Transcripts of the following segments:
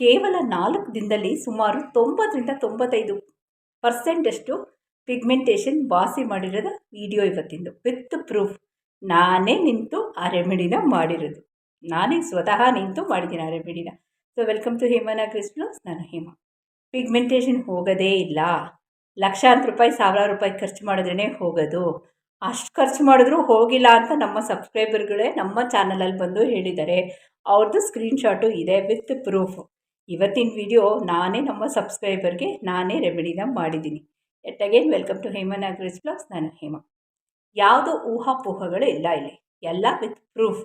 ಕೇವಲ ನಾಲ್ಕು ದಿನದಲ್ಲಿ ಸುಮಾರು ತೊಂಬತ್ತರಿಂದ ತೊಂಬತ್ತೈದು ಪರ್ಸೆಂಟಷ್ಟು ಪಿಗ್ಮೆಂಟೇಷನ್ ವಾಸಿ ಮಾಡಿರೋದು ವಿಡಿಯೋ ಇವತ್ತಿಂದು. ವಿತ್ ಪ್ರೂಫ್ ನಾನೇ ನಿಂತು ಆ ರೆಮಿಡಿನ ಮಾಡಿರೋದು. ನಾನೇ ಸ್ವತಃ ನಿಂತು ಮಾಡಿದ್ದೀನಿ ಆ ರೆಮಿಡಿನ ಸೊ ವೆಲ್ಕಮ್ ಟು ಹೇಮನ ಕ್ರಿಸ್ಪ್ಲಸ್ ನಾನು ಹೇಮ. ಪಿಗ್ಮೆಂಟೇಷನ್ ಹೋಗೋದೇ ಇಲ್ಲ. ಲಕ್ಷಾಂತರ ರೂಪಾಯಿ, ಸಾವಿರಾರು ರೂಪಾಯಿ ಖರ್ಚು ಮಾಡಿದ್ರೇ ಹೋಗೋದು. ಅಷ್ಟು ಖರ್ಚು ಮಾಡಿದ್ರೂ ಹೋಗಿಲ್ಲ ಅಂತ ನಮ್ಮ ಸಬ್ಸ್ಕ್ರೈಬರ್ಗಳೇ ನಮ್ಮ ಚಾನಲಲ್ಲಿ ಬಂದು ಹೇಳಿದ್ದಾರೆ. ಅವ್ರದ್ದು ಸ್ಕ್ರೀನ್ಶಾಟು ಇದೆ. ವಿತ್ ಪ್ರೂಫ್ ಇವತ್ತಿನ ವಿಡಿಯೋ ನಾನೇ ನಮ್ಮ ಸಬ್ಸ್ಕ್ರೈಬರ್ಗೆ ನಾನೇ ರೆಮಿಡಿನ ಮಾಡಿದ್ದೀನಿ. ಎಟ್ ಅಗೇನ್ ವೆಲ್ಕಮ್ ಟು ಹೇಮನ್ ಅಗ್ರಿಸ್ ಬ್ಲಾಗ್ಸ್ ನಾನು ಹೇಮ. ಯಾವುದೋ ಊಹಾಪೋಹಗಳು ಇಲ್ಲ ಇಲ್ಲಿ. ಎಲ್ಲ ವಿತ್ ಪ್ರೂಫ್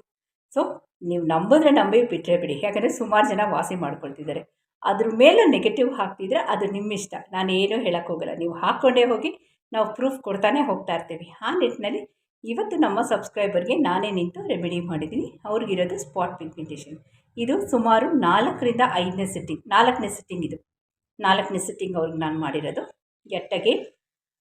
ಸೊ ನೀವು ನಂಬಿದ್ರೆ ನಂಬಿ ಬಿಟ್ಟರೆ ಬಿಡಿ. ಯಾಕಂದರೆ ಸುಮಾರು ಜನ ವಾಸಿ ಮಾಡ್ಕೊಳ್ತಿದ್ದಾರೆ. ಅದ್ರ ಮೇಲೆ ನೆಗೆಟಿವ್ ಹಾಕ್ತಿದ್ರೆ ಅದು ನಿಮ್ಮ ಇಷ್ಟ ನಾನು ಏನೂ ಹೇಳೋಕ್ಕೋಗಲ್ಲ ನೀವು ಹಾಕ್ಕೊಂಡೇ ಹೋಗಿ, ನಾವು ಪ್ರೂಫ್ ಕೊಡ್ತಾನೆ ಹೋಗ್ತಾ ಇರ್ತೀವಿ. ಆ ನಿಟ್ಟಿನಲ್ಲಿ ಇವತ್ತು ನಮ್ಮ ಸಬ್ಸ್ಕ್ರೈಬರ್ಗೆ ನಾನೇ ನಿಂತು ರೆಮಿಡಿ ಮಾಡಿದ್ದೀನಿ. ಅವ್ರಿಗಿರೋದು ಸ್ಪಾಟ್ ಪಿಗ್ಮೆಂಟೇಷನ್ ಇದು ಸುಮಾರು ನಾಲ್ಕರಿಂದ ಐದನೇ ಸಿಟ್ಟಿಂಗ್ ನಾಲ್ಕನೇ ಸಿಟ್ಟಿಂಗ್ ಇದು. ನಾಲ್ಕನೇ ಸಿಟ್ಟಿಂಗ್ ಅವ್ರಿಗೆ ನಾನು ಮಾಡಿರೋದು. ಎಟ್ಟಗೆ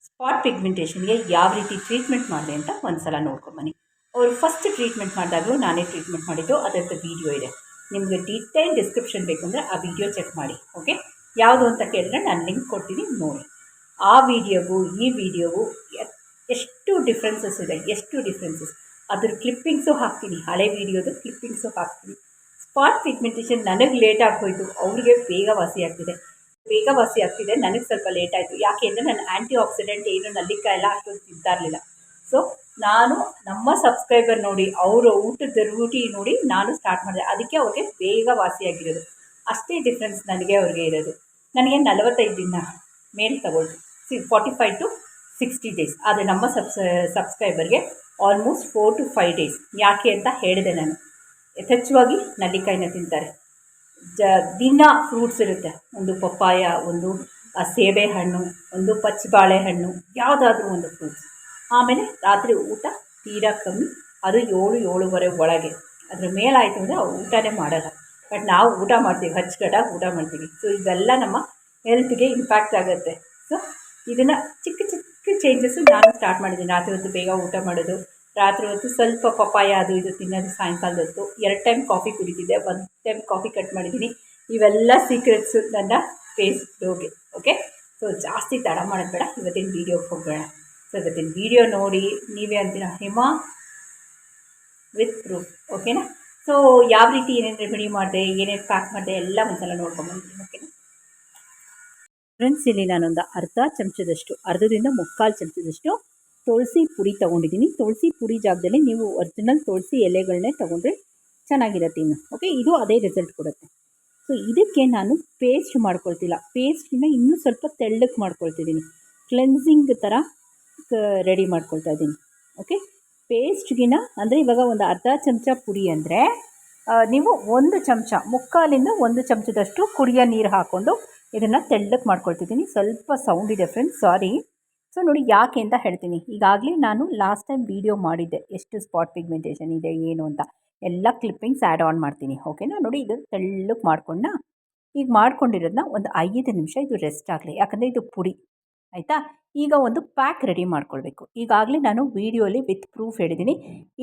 ಸ್ಪಾಟ್ ಪಿಗ್ಮೆಂಟೇಷನ್ಗೆ ಯಾವ ರೀತಿ ಟ್ರೀಟ್ಮೆಂಟ್ ಮಾಡಿದೆ ಅಂತ ಒಂದು ಸಲ ನೋಡ್ಕೊಂಬನ್ನಿ ಅವರು ಫಸ್ಟ್ ಟ್ರೀಟ್ಮೆಂಟ್ ಮಾಡಿದಾಗಲೂ ನಾನೇ ಟ್ರೀಟ್ಮೆಂಟ್ ಮಾಡಿದ್ದು ಅದರದ್ದು ವೀಡಿಯೋ ಇದೆ. ನಿಮಗೆ ಡೀಟೇಲ್ ಡಿಸ್ಕ್ರಿಪ್ಷನ್ ಬೇಕಂದರೆ ಆ ವಿಡಿಯೋ ಚೆಕ್ ಮಾಡಿ ಓಕೆ ಯಾವುದು ಅಂತ ಕೇಳಿದ್ರೆ ನಾನು ಲಿಂಕ್ ಕೊಡ್ತೀನಿ ನೋಡಿ. ಆ ವಿಡಿಯೋಗೂ ಈ ವಿಡಿಯೋಗೂ ಎಷ್ಟು ಡಿಫ್ರೆನ್ಸಸ್ ಇದೆ, ಎಷ್ಟು ಡಿಫ್ರೆನ್ಸಸ್ ಅದ್ರ ಕ್ಲಿಪ್ಪಿಂಗ್ಸು ಹಾಕ್ತೀನಿ, ಹಳೆ ವಿಡಿಯೋದು ಕ್ಲಿಪ್ಪಿಂಗ್ಸು ಹಾಕ್ತೀನಿ. ಸ್ಪಾಟ್ ಪಿಗ್ಮೆಂಟೇಷನ್ ನನಗೆ ಲೇಟ್ ಹೋಯಿತು ಅವ್ರಿಗೆ ಬೇಗ ವಾಸಿ ಆಗ್ತಿದೆ. ಬೇಗ ವಾಸಿ ಆಗ್ತಿದೆ. ನನಗೆ ಸ್ವಲ್ಪ ಲೇಟ್ ಆಯಿತು. ಯಾಕೆ ಅಂದರೆ ನಾನು ಆ್ಯಂಟಿ ಆಕ್ಸಿಡೆಂಟ್ ಏನು ನಲ್ಲಿಕಾಯಿ ಎಲ್ಲ ಅಷ್ಟೊಂದು ಇರಲಿಲ್ಲ. ಸೊ ನಾನು ನಮ್ಮ ಸಬ್ಸ್ಕ್ರೈಬರ್ ನೋಡಿ, ಅವರ ಊಟದ ರೂಟಿ ನೋಡಿ ನಾನು ಸ್ಟಾರ್ಟ್ ಮಾಡಿದೆ. ಅದಕ್ಕೆ ಅವ್ರಿಗೆ ಬೇಗ ವಾಸಿಯಾಗಿರೋದು ಅಷ್ಟೇ ಡಿಫ್ರೆನ್ಸ್ ನನಗೆ ಅವ್ರಿಗೆ ಇರೋದು. ನನಗೆ ನಲವತ್ತೈದು ದಿನ ಮೇಲೆ ತಗೊಳ್ತು. See forty five to sixty days ಆದರೆ ನಮ್ಮ ಸಬ್ಸ್ ಸಬ್ಸ್ಕ್ರೈಬರ್ಗೆ almost four to five days ಯಾಕೆ ಅಂತ ಹೇಳಿದೆ ನಾನು. ಯಥೇಚ್ಛವಾಗಿ ನಲ್ಲಿಕಾಯಿನ ತಿಂತಾರೆ. ಜ, ದಿನ ಫ್ರೂಟ್ಸ್ ಇರುತ್ತೆ. ಒಂದು ಪಪ್ಪಾಯ, ಒಂದು ಸೇಬೆ ಹಣ್ಣು ಒಂದು ಪಚ್ಚ ಬಾಳೆಹಣ್ಣು ಯಾವುದಾದ್ರೂ ಒಂದು ಫ್ರೂಟ್ಸ್. ಆಮೇಲೆ ರಾತ್ರಿ ಊಟ ತೀರಾ ಕಮ್ಮಿ, ಅದು ಏಳು, ಏಳುವರೆ ಒಳಗೆ. ಅದ್ರ ಮೇಲಾಯಿತು ಅಂದರೆ ಅವ್ರು ಊಟನೇ ಮಾಡೋಲ್ಲ. ಬಟ್ ನಾವು ಊಟ ಮಾಡ್ತೀವಿ ಹಚ್ಕಟ್ಟಾಗಿ ಊಟ ಮಾಡ್ತೀವಿ. ಸೊ ಇವೆಲ್ಲ ನಮ್ಮ ಹೆಲ್ತ್ಗೆ ಇಂಪ್ಯಾಕ್ಟ್ ಆಗುತ್ತೆ. ಸೊ ಇದನ್ನು ಚಿಕ್ಕ ಚಿಕ್ಕ ಚೇಂಜಸ್ಸು ನಾನು ಸ್ಟಾರ್ಟ್ ಮಾಡಿದ್ದೀನಿ. ರಾತ್ರಿ ಹೊತ್ತು ಬೇಗ ಊಟ ಮಾಡೋದು ರಾತ್ರಿ ಹೊತ್ತು ಸ್ವಲ್ಪ ಪಪ್ಪಾಯ ಅದು ಇದು ತಿನ್ನೋದು ಸಾಯಂಕಾಲದ ಹೊತ್ತು ಎರಡು ಟೈಮ್ ಕಾಫಿ ಕುಡಿತಿದ್ದೆ, ಒಂದು ಟೈಮ್ ಕಾಫಿ ಕಟ್ ಮಾಡಿದ್ದೀನಿ ಇವೆಲ್ಲ ಸೀಕ್ರೆಟ್ಸು ನನ್ನ ಫೇಸ್ ಹೋಗಿ ಓಕೆ ಸೊ ಜಾಸ್ತಿ ತಡ ಮಾಡೋದು ಇವತ್ತಿನ ವೀಡಿಯೋಗೆ ಹೋಗೋಣ. ಸೊ ಇವತ್ತಿನ ವೀಡಿಯೋ ನೋಡಿ, ನೀವೇ ಅಂತೀರ? ಹಿಮಾ? ವಿತ್ ಪ್ರೂಫ್ ಓಕೆನಾ ಸೊ ಯಾವ ರೀತಿ ಏನೇನು ರೆಮಿಡಿ ಮಾಡಿದೆ, ಏನೇನು ಪ್ಯಾಕ್ ಮಾಡಿದೆ, ಎಲ್ಲ ಒಂದ್ಸಲ ನೋಡ್ಕೊಂಬಂದಿದ್ದೀನಿ ಓಕೆನಾ ಫ್ರೆಂಡ್ಸ್ ಇಲ್ಲಿ ನಾನೊಂದು ಅರ್ಧ ಚಮಚದಷ್ಟು, ಅರ್ಧದಿಂದ ಮುಕ್ಕಾಲು ಚಮಚದಷ್ಟು ತುಳಸಿ ಪುರಿ ತೊಗೊಂಡಿದ್ದೀನಿ. ತುಳಸಿ ಪುರಿ ಜಾಗದಲ್ಲಿ ನೀವು ಒರಿಜಿನಲ್ ತುಳಸಿ ಎಲೆಗಳನ್ನೇ ತೊಗೊಂಡ್ರೆ ಚೆನ್ನಾಗಿರುತ್ತೆ ಇನ್ನು. ಓಕೆ ಇದು ಅದೇ ರಿಸಲ್ಟ್ ಕೊಡುತ್ತೆ. ಸೊ ಇದಕ್ಕೆ ನಾನು ಪೇಸ್ಟ್ ಮಾಡ್ಕೊಳ್ತಿಲ್ಲ. ಪೇಸ್ಟ್ನ ಇನ್ನೂ ಸ್ವಲ್ಪ ತೆಳ್ಳಕ್ಕೆ ಮಾಡ್ಕೊಳ್ತಿದ್ದೀನಿ. ಕ್ಲೆನ್ಸಿಂಗ್ ಥರ ರೆಡಿ ಮಾಡ್ಕೊಳ್ತಾ ಇದ್ದೀನಿ. ಓಕೆ ಪೇಸ್ಟ್ಗಿನ ಅಂದರೆ ಇವಾಗ ಒಂದು ಅರ್ಧ ಚಮಚ ಪುಡಿ ಅಂದರೆ ನೀವು ಒಂದು ಚಮಚ, ಮುಕ್ಕಾಲಿಂದ ಒಂದು ಚಮಚದಷ್ಟು ಕುಡಿಯೋ ನೀರು ಹಾಕ್ಕೊಂಡು ಇದನ್ನು ತೆಳ್ಳಕ್ಕೆ ಮಾಡ್ಕೊಳ್ತಿದ್ದೀನಿ. ಸ್ವಲ್ಪ ಸೌಂಡ್ ಇದೆ ಫ್ರೆಂಡ್ಸ್ ಸಾರಿ ಸೊ ನೋಡಿ ಯಾಕೆ ಅಂತ ಹೇಳ್ತೀನಿ. ಈಗಾಗಲೇ ನಾನು ಲಾಸ್ಟ್ ಟೈಮ್ ವೀಡಿಯೋ ಮಾಡಿದ್ದೆ ಎಷ್ಟು ಸ್ಪಾಟ್ ಪಿಗ್ಮೆಂಟೇಷನ್ ಇದೆ, ಏನು ಅಂತ. ಎಲ್ಲ ಕ್ಲಿಪ್ಪಿಂಗ್ಸ್ ಆ್ಯಡ್ ಆನ್ ಮಾಡ್ತೀನಿ ಓಕೆನಾ ನೋಡಿ ಇದು ತೆಳ್ಳಕ್ ಮಾಡ್ಕೊಂಡ ಈಗ ಮಾಡ್ಕೊಂಡಿರೋದನ್ನ ಒಂದು ಐದು ನಿಮಿಷ ಇದು ರೆಸ್ಟ್ ಆಗಲಿ. ಯಾಕಂದರೆ ಇದು ಪುಡಿ, ಆಯಿತಾ? ಈಗ ಒಂದು ಪ್ಯಾಕ್ ರೆಡಿ ಮಾಡ್ಕೊಳ್ಬೇಕು. ಈಗಾಗಲೇ ನಾನು ವೀಡಿಯೋಲಿ ವಿತ್ ಪ್ರೂಫ್ ಹೇಳಿದ್ದೀನಿ.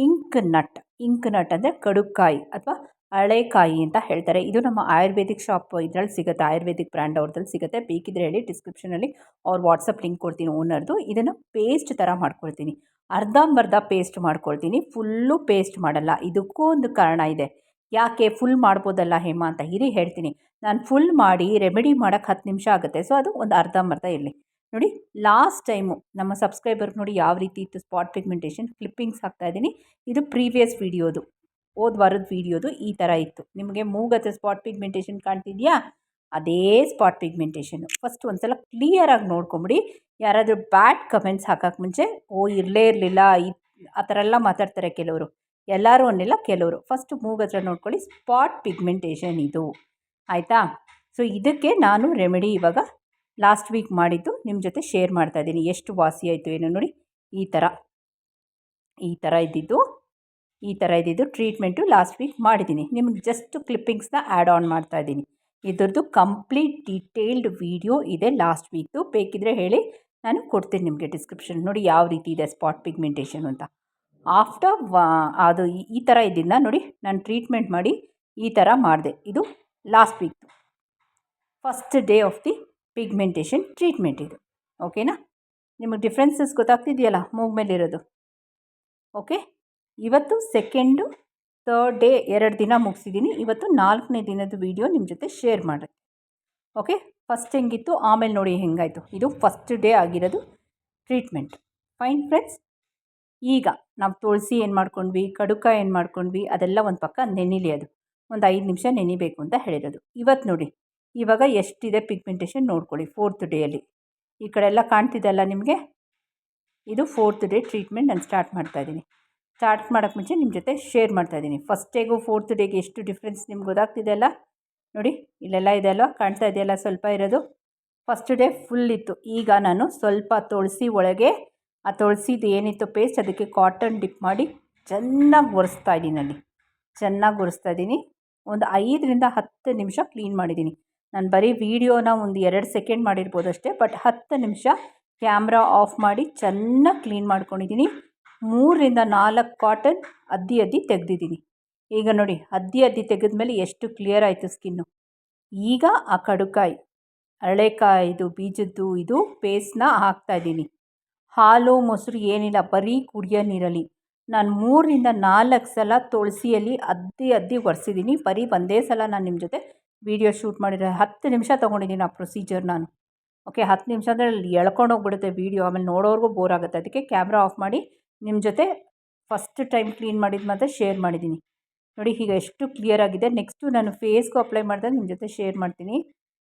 ಇಂಕ್ ನಟ್ ಇಂಕ್ ನಟ್ ಅಂದರೆ ಕಡುಕಾಯಿ ಅಥವಾ ಹಳೆಕಾಯಿ ಅಂತ ಹೇಳ್ತಾರೆ. ಇದು ನಮ್ಮ ಆಯುರ್ವೇದಿಕ್ ಶಾಪ್ ಇದರಲ್ಲಿ ಸಿಗುತ್ತೆ. ಆಯುರ್ವೇದಿಕ್ ಬ್ರ್ಯಾಂಡ್ ಅವ್ರದ್ರಲ್ಲಿ ಸಿಗುತ್ತೆ. ಬೇಕಿದ್ರೆ ಹೇಳಿ ಡಿಸ್ಕ್ರಿಪ್ಷನಲ್ಲಿ ಅವ್ರ ವಾಟ್ಸಪ್ ಲಿಂಕ್ ಕೊಡ್ತೀನಿ ಓನರ್ದು ಇದನ್ನು ಪೇಸ್ಟ್ ಥರ ಮಾಡ್ಕೊಳ್ತೀನಿ. ಅರ್ಧಂಬರ್ಧ ಪೇಸ್ಟ್ ಮಾಡ್ಕೊಳ್ತೀನಿ. ಫುಲ್ಲು ಪೇಸ್ಟ್ ಮಾಡಲ್ಲ. ಇದಕ್ಕೂ ಒಂದು ಕಾರಣ ಇದೆ. ಯಾಕೆ ಫುಲ್ ಮಾಡ್ಬೋದಲ್ಲ ಹೇಮ ಅಂತ ಹಿರಿ ಹೇಳ್ತೀನಿ. ನಾನು ಫುಲ್ ಮಾಡಿ ರೆಮಿಡಿ ಮಾಡೋಕ್ಕೆ ಹತ್ತು ನಿಮಿಷ ಆಗುತ್ತೆ. ಸೊ ಅದು ಒಂದು ಅರ್ಧಂಬರ್ಧ ಇರಲಿ. ನೋಡಿ ಲಾಸ್ಟ್ ಟೈಮು ನಮ್ಮ ಸಬ್ಸ್ಕ್ರೈಬರ್ಗೆ ನೋಡಿ ಯಾವ ರೀತಿ ಇತ್ತು ಸ್ಪಾಟ್ ಪಿಗ್ಮೆಂಟೇಷನ್ ಕ್ಲಿಪ್ಪಿಂಗ್ಸ್ ಹಾಕ್ತಾಯಿದ್ದೀನಿ ಇದು ಪ್ರೀವಿಯಸ್ ವೀಡಿಯೋದು ಹೋದ ವಾರದ ವೀಡಿಯೋದು ಈ ಥರ ಇತ್ತು. ನಿಮಗೆ ಮೂಗತ್ತೆ ಸ್ಪಾಟ್ ಪಿಗ್ಮೆಂಟೇಷನ್ ಕಾಣ್ತಿದೆಯಾ? ಅದೇ ಸ್ಪಾಟ್ ಪಿಗ್ಮೆಂಟೇಷನ್ನು ಫಸ್ಟ್ ಒಂದು ಸಲ ಕ್ಲಿಯರಾಗಿ ನೋಡ್ಕೊಂಬಿಡಿ. ಯಾರಾದರೂ ಬ್ಯಾಡ್ ಕಮೆಂಟ್ಸ್ ಹಾಕೋಕ್ಕೆ ಮುಂಚೆ, ಓ, ಇರಲೇ ಇರಲಿಲ್ಲ, ಈ, ಆ ಥರ ಎಲ್ಲ ಮಾತಾಡ್ತಾರೆ ಕೆಲವರು. ಎಲ್ಲರೂ ಅನ್ನಿಲ್ಲ, ಕೆಲವರು. ಫಸ್ಟ್ ಮೂಗತ್ರ ನೋಡ್ಕೊಳ್ಳಿ ಸ್ಪಾಟ್ ಪಿಗ್ಮೆಂಟೇಷನ್ ಇದು. ಆಯಿತಾ? ಸೊ ಇದಕ್ಕೆ ನಾನು ರೆಮಿಡಿ ಇವಾಗ ಲಾಸ್ಟ್ ವೀಕ್ ಮಾಡಿದ್ದು ನಿಮ್ಮ ಜೊತೆ ಶೇರ್ ಮಾಡ್ತಾ ಇದ್ದೀನಿ. ಎಷ್ಟು ವಾಸಿ ಆಯಿತು ಏನೋ ನೋಡಿ. ಈ ಥರ ಈ ಥರ ಇದ್ದಿದ್ದು. ಈ ಥರ ಇದ್ದಿದ್ದು ಟ್ರೀಟ್ಮೆಂಟು ಲಾಸ್ಟ್ ವೀಕ್ ಮಾಡಿದ್ದೀನಿ. ನಿಮ್ಗೆ ಜಸ್ಟ್ ಕ್ಲಿಪ್ಪಿಂಗ್ಸ್ನ ಆ್ಯಡ್ ಆನ್ ಮಾಡ್ತಾ ಇದ್ದೀನಿ. ಇದರದ್ದು ಕಂಪ್ಲೀಟ್ ಡೀಟೇಲ್ಡ್ ವೀಡಿಯೋ ಇದೆ ಲಾಸ್ಟ್ ವೀಕ್ದು ಬೇಕಿದ್ರೆ ಹೇಳಿ, ನಾನು ಕೊಡ್ತೀನಿ ನಿಮಗೆ ಡಿಸ್ಕ್ರಿಪ್ಷನ್ ನೋಡಿ ಯಾವ ರೀತಿ ಇದೆ ಸ್ಪಾಟ್ ಪಿಗ್ಮೆಂಟೇಷನ್ ಅಂತ. ಆಫ್ಟರ್ ಅದು ಈ ಥರ ಇದ್ದಿದ್ದ ನೋಡಿ, ನಾನು ಟ್ರೀಟ್ಮೆಂಟ್ ಮಾಡಿ ಈ ಥರ ಮಾಡಿದೆ. ಇದು last ವೀಕ್ದು first day of the pigmentation treatment ಇದು. ಓಕೆನಾ ನಿಮಗೆ ಡಿಫ್ರೆನ್ಸಸ್ ಗೊತ್ತಾಗ್ತಿದೆಯಲ್ಲ, ಮೂಗ್ ಇರೋದು ಓಕೆ ಇವತ್ತು ಸೆಕೆಂಡು ತರ್ಡ್ ಡೇ ಎರಡು ದಿನ ಮುಗಿಸಿದ್ದೀನಿ ಇವತ್ತು ನಾಲ್ಕನೇ ದಿನದ ವೀಡಿಯೋ ನಿಮ್ಮ ಜೊತೆ ಶೇರ್ ಮಾಡಿ ಓಕೆ ಫಸ್ಟ್ ಹೆಂಗಿತ್ತು? ಆಮೇಲೆ ನೋಡಿ ಹೆಂಗಾಯಿತು. ಇದು ಫಸ್ಟ್ ಡೇ ಆಗಿರೋದು ಟ್ರೀಟ್ಮೆಂಟ್ ಫೈನ್ ಫ್ರೆಂಡ್ಸ್ ಈಗ ನಾವು ತುಳಸಿ ಏನು ಮಾಡ್ಕೊಂಡ್ವಿ, ಕಡುಕ ಏನು ಮಾಡ್ಕೊಂಡ್ವಿ, ಅದೆಲ್ಲ ಒಂದು ಪಕ್ಕ ನೆನಿಲಿ ಅದು. ಒಂದು ಐದು ನಿಮಿಷ ನೆನಿಬೇಕು ಅಂತ ಹೇಳಿರೋದು. ಇವತ್ತು ನೋಡಿ, ಇವಾಗ ಎಷ್ಟಿದೆ ಪಿಗ್ಮೆಂಟೇಷನ್ ನೋಡ್ಕೊಳ್ಳಿ ಫೋರ್ತ್ ಡೇಯಲ್ಲಿ ಈ ಕಡೆ ಎಲ್ಲ ಕಾಣ್ತಿದೆಯಲ್ಲ ನಿಮಗೆ? ಇದು ಫೋರ್ತ್ ಡೇ ಟ್ರೀಟ್ಮೆಂಟ್ ನಾನು ಸ್ಟಾರ್ಟ್ ಮಾಡ್ತಾಯಿದ್ದೀನಿ ಸ್ಟಾರ್ಟ್ ಮಾಡೋಕ್ಕೆ ಮುಂಚೆ ನಿಮ್ಮ ಜೊತೆ ಶೇರ್ ಮಾಡ್ತಾಯಿದ್ದೀನಿ ಫಸ್ಟ್ ಡೇಗೂ ಫೋರ್ತ್ ಡೇಗೆ ಎಷ್ಟು ಡಿಫ್ರೆನ್ಸ್ ನಿಮ್ಗೆ ಗೊತ್ತಾಗ್ತಿದೆ ಅಲ್ಲ? ನೋಡಿ, ಇಲ್ಲೆಲ್ಲ ಇದೆ ಅಲ್ವಾ? ಕಾಣ್ತಾ ಇದೆಯಲ್ಲ ಸ್ವಲ್ಪ ಇರೋದು? ಫಸ್ಟ್ ಡೇ ಫುಲ್ ಇತ್ತು. ಈಗ ನಾನು ಸ್ವಲ್ಪ ತುಳಸಿ ಒಳಗೆ, ಆ ತುಳಸಿದು ಏನಿತ್ತು ಪೇಸ್ಟ್ ಅದಕ್ಕೆ ಕಾಟನ್ ಡಿಪ್ ಮಾಡಿ ಚೆನ್ನಾಗಿ ಒರೆಸ್ತಾ ಇದ್ದೀನಿ ಅಲ್ಲಿ. ಚೆನ್ನಾಗಿ ಒರೆಸ್ತಾ ಇದ್ದೀನಿ ಒಂದು ಐದರಿಂದ ಹತ್ತು ನಿಮಿಷ ಕ್ಲೀನ್ ಮಾಡಿದ್ದೀನಿ ನಾನು ಬರೀ ವೀಡಿಯೋನ ಒಂದು ಎರಡು ಸೆಕೆಂಡ್ ಮಾಡಿರ್ಬೋದು ಅಷ್ಟೇ ಬಟ್ ಹತ್ತು ನಿಮಿಷ ಕ್ಯಾಮ್ರಾ ಆಫ್ ಮಾಡಿ ಚೆನ್ನಾಗಿ ಕ್ಲೀನ್ ಮಾಡ್ಕೊಂಡಿದ್ದೀನಿ ಮೂರರಿಂದ ನಾಲ್ಕು ಕಾಟನ್ ಅದ್ದಿ ಅದ್ದಿ ತೆಗೆದಿದ್ದೀನಿ. ಈಗ ನೋಡಿ, ಅದ್ದಿ ಅದ್ದಿ ತೆಗೆದ್ಮೇಲೆ ಎಷ್ಟು ಕ್ಲಿಯರ್ ಆಯಿತು ಸ್ಕಿನ್ನು ಈಗ ಆ ಕಡುಕಾಯಿ ಅರಳೆಕಾಯಿದು ಬೀಜದ್ದು, ಇದು ಪೇಸ್ಟ್ನ ಹಾಕ್ತಾಯಿದ್ದೀನಿ ಹಾಲು, ಮೊಸರು ಏನಿಲ್ಲ, ಬರೀ ಕುಡಿಯೋ ನೀರಲ್ಲಿ. ನಾನು ಮೂರರಿಂದ ನಾಲ್ಕು ಸಲ ತುಳಸಿಯಲ್ಲಿ ಅದ್ದಿ ಅದ್ದಿ ಒರೆಸಿದ್ದೀನಿ. ಬರೀ ಒಂದೇ ಸಲ ನಾನು ನಿಮ್ಮ ಜೊತೆ ವಿಡಿಯೋ ಶೂಟ್ ಮಾಡಿರೋ ಹತ್ತು ನಿಮಿಷ ತೊಗೊಂಡಿದ್ದೀನಿ ಆ ಪ್ರೊಸೀಜರ್ ನಾನು. ಓಕೆ ಹತ್ತು ನಿಮಿಷ ಅಂದರೆ ಎಳ್ಕೊಂಡು ಹೋಗ್ಬಿಡುತ್ತೆ ವೀಡಿಯೋ ಆಮೇಲೆ ನೋಡೋರ್ಗೂ ಬೋರ್ ಆಗುತ್ತೆ. ಅದಕ್ಕೆ ಕ್ಯಾಮ್ರಾ ಆಫ್ ಮಾಡಿ ನಿಮ್ಮ ಜೊತೆ ಫಸ್ಟ್ ಟೈಮ್ ಕ್ಲೀನ್ ಮಾಡಿದ ಮಾತ್ರ ಶೇರ್ ಮಾಡಿದ್ದೀನಿ ನೋಡಿ, ಈಗ ಎಷ್ಟು ಕ್ಲಿಯರ್ ಆಗಿದೆ. ನೆಕ್ಸ್ಟು ನಾನು ಫೇಸ್ಗೂ ಅಪ್ಲೈ ಮಾಡಿದಾಗ ನಿಮ್ಮ ಜೊತೆ ಶೇರ್ ಮಾಡ್ತೀನಿ.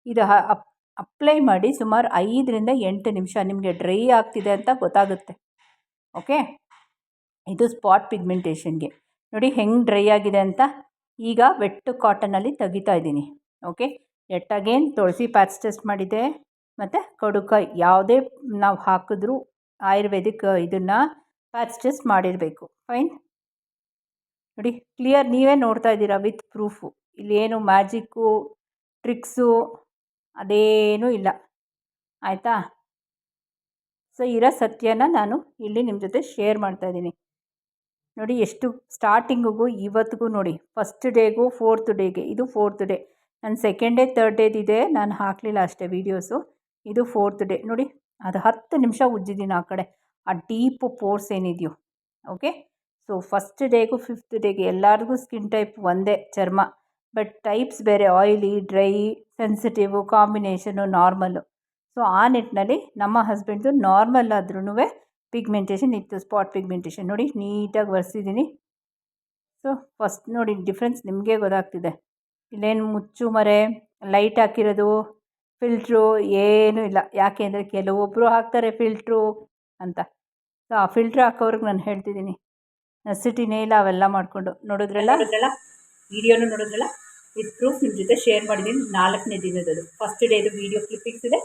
ಇದು ಅಪ್ ಅಪ್ಲೈ ಮಾಡಿ ಸುಮಾರು ಐದರಿಂದ ಎಂಟು ನಿಮಿಷ ನಿಮಗೆ ಡ್ರೈ ಆಗ್ತಿದೆ ಅಂತ ಗೊತ್ತಾಗುತ್ತೆ. ಓಕೆ ಇದು ಸ್ಪಾಟ್ ಪಿಗ್ಮೆಂಟೇಷನ್ಗೆ ನೋಡಿ, ಹೆಂಗೆ ಡ್ರೈ ಆಗಿದೆ ಅಂತ ಈಗ ವೆಟ್ಟು ಕಾಟನಲ್ಲಿ ತೆಗಿತಾ ಇದ್ದೀನಿ. ಓಕೆ ಎಟ್ ಅಗೇನ್ ತುಳಸಿ ಪ್ಯಾಚ್ ಟೆಸ್ಟ್ ಮಾಡಿದೆ ಮತ್ತು ಕಡುಕ ಯಾವುದೇ ನಾವು ಹಾಕಿದ್ರೂ ಆಯುರ್ವೇದಿಕ್ ಇದನ್ನು ಪ್ಯಾಚ್ ಟೆಸ್ಟ್ ಮಾಡಿರಬೇಕು. ಫೈನ್ ನೋಡಿ ಕ್ಲಿಯರ್ ನೀವೇ ನೋಡ್ತಾ ಇದ್ದೀರಾ ವಿತ್ ಪ್ರೂಫು ಇಲ್ಲೇನು ಮ್ಯಾಜಿಕ್ಕು ಟ್ರಿಕ್ಸು ಅದೇನೂ ಇಲ್ಲ. ಆಯಿತಾ? ಸೊ ಇರೋ ಸತ್ಯನ ನಾನು ಇಲ್ಲಿ ನಿಮ್ಮ ಜೊತೆ ಶೇರ್ ಮಾಡ್ತಾ ಇದ್ದೀನಿ. ನೋಡಿ, ಎಷ್ಟು ಸ್ಟಾರ್ಟಿಂಗಿಗೂ ಇವತ್ತಿಗೂ ನೋಡಿ. ಫಸ್ಟ್ ಡೇಗೂ ಫೋರ್ತ್ ಡೇಗೆ ಇದು ಫೋರ್ತ್ ಡೇ ನನ್ನ ಸೆಕೆಂಡ್ ಡೇ ತರ್ಡ್ ಡೇದಿದೆ ನಾನು ಹಾಕಲಿಲ್ಲ ಅಷ್ಟೇ ವೀಡಿಯೋಸು ಇದು ಫೋರ್ತ್ ಡೇ ನೋಡಿ, ಅದು ಹತ್ತು ನಿಮಿಷ ಉಜ್ಜಿದ್ದೀನಿ ಆ ಕಡೆ. ಆ ಡೀಪ್ ಪೋರ್ಸ್ ಏನಿದೆಯೋ ಓಕೆ ಸೊ ಫಸ್ಟ್ ಡೇಗೂ ಫಿಫ್ತ್ ಡೇಗೆ ಎಲ್ಲರಿಗೂ ಸ್ಕಿನ್ ಟೈಪ್ ಒಂದೇ ಚರ್ಮ ಬಟ್ ಟೈಪ್ಸ್ ಬೇರೆ oily dry sensitive combination normal so ಆ ನಿಟ್ಟಿನಲ್ಲಿ ನಮ್ಮ ಹಸ್ಬೆಂಡ್ದು ನಾರ್ಮಲ್ ಆದ್ರೂ ಪಿಗ್ಮೆಂಟೇಷನ್ ಇತ್ತು ಸ್ಪಾಟ್ ಪಿಗ್ಮೆಂಟೇಷನ್ ನೋಡಿ, ನೀಟಾಗಿ ಒರೆಸಿದ್ದೀನಿ ಸೊ ಫಸ್ಟ್ ನೋಡಿ ಡಿಫ್ರೆನ್ಸ್ ನಿಮಗೆ ಗೊತ್ತಾಗ್ತಿದೆ. ಇಲ್ಲೇನು ಮುಚ್ಚು ಮರೆ ಲೈಟ್ ಹಾಕಿರೋದು ಫಿಲ್ಟ್ರು ಏನೂ ಇಲ್ಲ. ಯಾಕೆ ಅಂದರೆ ಕೆಲವೊಬ್ಬರು ಹಾಕ್ತಾರೆ ಫಿಲ್ಟ್ರು ಅಂತ. ಸೊ ಆ ಫಿಲ್ಟ್ರ್ ಹಾಕೋವ್ರಿಗೆ ನಾನು ಹೇಳ್ತಿದ್ದೀನಿ. ನೆಸಿಟಿನೇ ಇಲ್ಲ ಅವೆಲ್ಲ ಮಾಡಿಕೊಂಡು. ನೋಡಿದ್ರಲ್ಲ? ವಿಡಿಯೋನು ನೋಡಿದ್ರಲ್ಲ? ವಿತ್ ಪ್ರೂಫ್ ನಿಮ್ಮ ಜೊತೆ ಶೇರ್ ಮಾಡಿದ್ದೀನಿ ನಾಲ್ಕನೇ ದಿನದದು ಫಸ್ಟ್ ಡೇದು ವೀಡಿಯೋ ಕ್ಲಿಪ್ಪಿಂಗ್ಸ್ ಇದೆ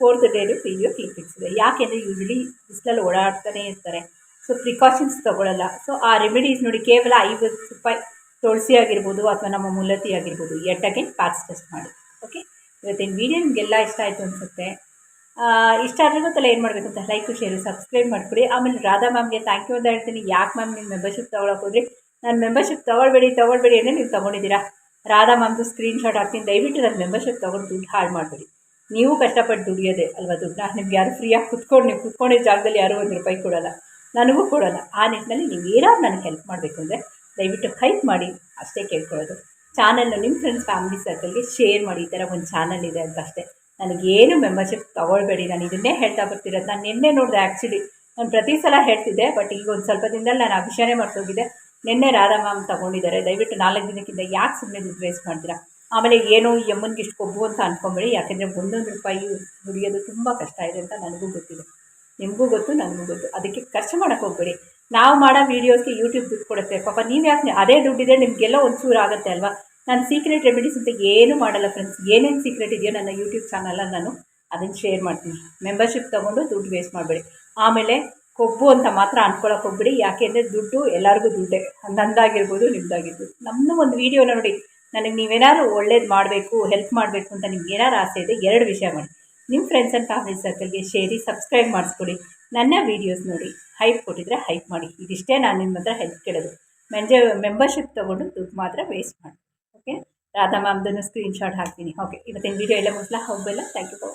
ಫೋರ್ತ್ ಡೇದು ವೀಡಿಯೋ ಕ್ಲಿಪ್ಪಿಂಗ್ಸ್ ಇದೆ ಯಾಕೆಂದರೆ ಯೂಶ್ವಲಿ ಬಿಸಿಲಲ್ಲಿ ಓಡಾಡ್ತಾನೆ ಇರ್ತಾರೆ. ಸೊ ಪ್ರಿಕಾಷನ್ಸ್ ತೊಗೊಳ್ಳಲ್ಲ ಸೊ ಆ ರೆಮಿಡೀಸ್ ನೋಡಿ ಕೇವಲ ಐವತ್ತು ರೂಪಾಯಿ ತುಳಸಿ ಆಗಿರ್ಬೋದು ಅಥವಾ ನಮ್ಮ ಮೂಲತಿ ಆಗಿರ್ಬೋದು. ಎಟ್ ಅಗೇನ್ ಪ್ಯಾಕ್ಸ್ ಟೆಸ್ಟ್ ಮಾಡಿ. ಓಕೆ ಇವತ್ತಿನ ವೀಡಿಯೋ ನಿಮಗೆಲ್ಲ ಇಷ್ಟ ಆಯಿತು ಅನಿಸುತ್ತೆ. ಇಷ್ಟ ಆದರೆ ಗೊತ್ತಲ್ಲ, ಏನು ಮಾಡಬೇಕು ಅಂತ. ಲೈಕ್ ಶೇರು ಸಬ್ಸ್ಕ್ರೈಬ್ ಮಾಡಿಕೊಡಿ. ಆಮೇಲೆ ರಾಧಾ ಮ್ಯಾಮ್ಗೆ ಥ್ಯಾಂಕ್ ಯು ಅಂತ ಹೇಳ್ತೀನಿ. ಯಾಕೆ ಮ್ಯಾಮ್ ನೀವು ಮೆಂಬರ್ಶಿಪ್ ತೊಗೊಳಕ್ಕೆ ಹೋದ್ರಿ? ನಾನು ಮೆಂಬರ್ಶಿಪ್ ತೊಗೊಳ್ಬೇಡಿ ತೊಗೊಳ್ಬೇಡಿ ಅಂದರೆ ನೀವು ತೊಗೊಂಡಿದ್ದೀರಾ? ರಾಧಾ ಮ್ಯಾಮ್ದು ಸ್ಕ್ರೀನ್ಶಾಟ್ ಹಾಕ್ತೀನಿ. ದಯವಿಟ್ಟು ನನ್ನ ಮೆಂಬರ್ಶಿಪ್ ತೊಗೊಂಡು ದುಡ್ಡು ಹಾಳು ಮಾಡಬೇಡಿ. ನೀವು ಕಷ್ಟಪಟ್ಟು ದುಡಿಯೋದೆ ಅಲ್ವಾ ದುಡ್ಡನ್ನ? ನಿಮ್ಗೆ ಯಾರು ಫ್ರೀಯಾಗಿ ಕುತ್ಕೊಂಡು, ನೀವು ಕುತ್ಕೊಂಡಿದ್ದ ಜಾಗದಲ್ಲಿ ಯಾರೂ ಒಂದು ರೂಪಾಯಿ ಕೊಡೋಲ್ಲ. ನನಗೂ ಕೊಡೋಲ್ಲ. ಆ ನಿಟ್ಟಿನಲ್ಲಿ ನೀವು ಏನಾದ್ರು ನನಗೆ ಹೆಲ್ಪ್ ಮಾಡಬೇಕು ಅಂದರೆ ದಯವಿಟ್ಟು ಹೈಪ್ ಮಾಡಿ, ಅಷ್ಟೇ ಕೇಳ್ಕೊಳ್ಳೋದು. ಚಾನಲ್ನ ನಿಮ್ಮ ಫ್ರೆಂಡ್ಸ್ ಫ್ಯಾಮಿಲಿ ಸರ್ಕಲ್ಗೆ ಶೇರ್ ಮಾಡಿ. ಈ ಥರ ಒಂದು ಚಾನಲ್ ಇದೆ ಅಂತ ಅಷ್ಟೇ. ನನಗೇನು ಮೆಂಬರ್ಶಿಪ್ ತೊಗೊಳ್ಬೇಡಿ, ನಾನು ಇದನ್ನೇ ಹೇಳ್ತಾ ಬರ್ತಿರೋದು. ನಾನು ನಿನ್ನೆ ನೋಡಿದೆ ಆ್ಯಕ್ಚುಲಿ ನಾನು ಪ್ರತಿ ಸಲ ಹೇಳ್ತಿದ್ದೆ ಬಟ್ ಈಗ ಒಂದು ಸ್ವಲ್ಪ ದಿನದಲ್ಲಿ ನಾನು ಅಭಿಷೇಕ ಮಾಡ್ತೋಗಿದ್ದೆ ನಿನ್ನೆ ರಾಧಾ ಮ್ಯಾಮ್ ತೊಗೊಂಡಿದ್ದಾರೆ. ದಯವಿಟ್ಟು ನಾಲ್ಕು ದಿನಕ್ಕಿಂತ ಯಾಕೆ ಸುಮ್ಮನೆ ದುಡ್ಡು ವೇಸ್ಟ್ ಮಾಡ್ತೀರಾ? ಆಮೇಲೆ ಏನೋ ಈ ಅಮ್ಮನಿಗೆ ಇಷ್ಟು ಕೊಬ್ಬು ಅಂತ ಅಂದ್ಕೊಂಬೇಡಿ ಯಾಕೆಂದರೆ ಒಂದೊಂದು ರೂಪಾಯಿ ದುಡಿಯೋದು ತುಂಬ ಕಷ್ಟ ಇದೆ ಅಂತ ನನಗೂ ಗೊತ್ತಿದೆ. ನಿಮಗೂ ಗೊತ್ತು, ನನಗೂ ಗೊತ್ತು. ಅದಕ್ಕೆ ಖರ್ಚು ಮಾಡೋಕ್ಕೆ ಹೋಗ್ಬೇಡಿ. ನಾವು ಮಾಡೋ ವೀಡಿಯೋಸ್ಗೆ ಯೂಟ್ಯೂಬ್ ದುಡ್ಡು ಕೊಡುತ್ತೆ. ಪಾಪ ನೀವು ಯಾಕೆ ಅದೇ ದುಡ್ಡಿದೆ ನಿಮಗೆಲ್ಲ ಒಂಚೂರು ಆಗುತ್ತೆ ಅಲ್ವಾ? ನಾನು ಸೀಕ್ರೆಟ್ ರೆಮಿಡೀಸ್ ಅಂತ ಏನೂ ಮಾಡಲ್ಲ ಫ್ರೆಂಡ್ಸ್ ಏನೇನು ಸೀಕ್ರೆಟ್ ಇದೆಯೋ ನನ್ನ ಯೂಟ್ಯೂಬ್ ಚಾನಲಲ್ಲಿ ನಾನು ಅದನ್ನು ಶೇರ್ ಮಾಡ್ತೀನಿ. ಮೆಂಬರ್ಶಿಪ್ ತೊಗೊಂಡು ದುಡ್ಡು ವೇಸ್ಟ್ ಮಾಡಬೇಡಿ. ಆಮೇಲೆ ಕೊಬ್ಬು ಅಂತ ಮಾತ್ರ ಅಂದ್ಕೊಳಕ್ಕೆ ಹೋಗ್ಬೇಡಿ. ಯಾಕೆಂದರೆ ದುಡ್ಡು ಎಲ್ಲರಿಗೂ ದುಡ್ಡೇ. ನಂದಾಗಿರ್ಬೋದು ನಿಮ್ಮದಾಗಿರ್ಬೋದು ನಮ್ಮ ಒಂದು ವೀಡಿಯೋನ ನೋಡಿ. ನನಗೆ ನೀವೇನಾದ್ರು ಒಳ್ಳೇದು ಮಾಡಬೇಕು ಹೆಲ್ಪ್ ಮಾಡಬೇಕು ಅಂತ ನಿಮ್ಗೆ ಏನಾರು ಆಸೆ ಇದೆ ಎರಡು ವಿಷಯ ಮಾಡಿ. ನಿಮ್ಮ ಫ್ರೆಂಡ್ಸ್ ಆ್ಯಂಡ್ ಫ್ಯಾಮಿಲಿ ಸರ್ಕಲ್ಗೆ ಶೇರಿ ಸಬ್ಸ್ಕ್ರೈಬ್ ಮಾಡಿಸ್ಕೊಡಿ. ನನ್ನ ವೀಡಿಯೋಸ್ ನೋಡಿ. ಹೈಪ್ ಕೊಟ್ಟಿದ್ರೆ ಹೈಪ್ ಮಾಡಿ. ಇದಿಷ್ಟೇ ನಾನು ನಿಮ್ಮ ಹತ್ರ ಹೆಲ್ಪ್ ಕೇಳೋದು. ಮೆಂಜೆ ಮೆಂಬರ್ಶಿಪ್ ತೊಗೊಂಡು ದುಡ್ಡು ಮಾತ್ರ ವೇಸ್ಟ್ ಮಾಡಿ. ಓಕೆ. ರಾಧಾ ಮ್ಯಾಮ್ದನ್ನು ಸ್ಕ್ರೀನ್ಶಾಟ್ ಹಾಕ್ತೀನಿ. ಓಕೆ. ಇವತ್ತಿನ ವೀಡಿಯೋ ಎಲ್ಲ ಮುಗಿಸ್ಲಾ? ಹೋಗಬೇಲ್ಲ ಥ್ಯಾಂಕ್ ಯು ಫಾರ್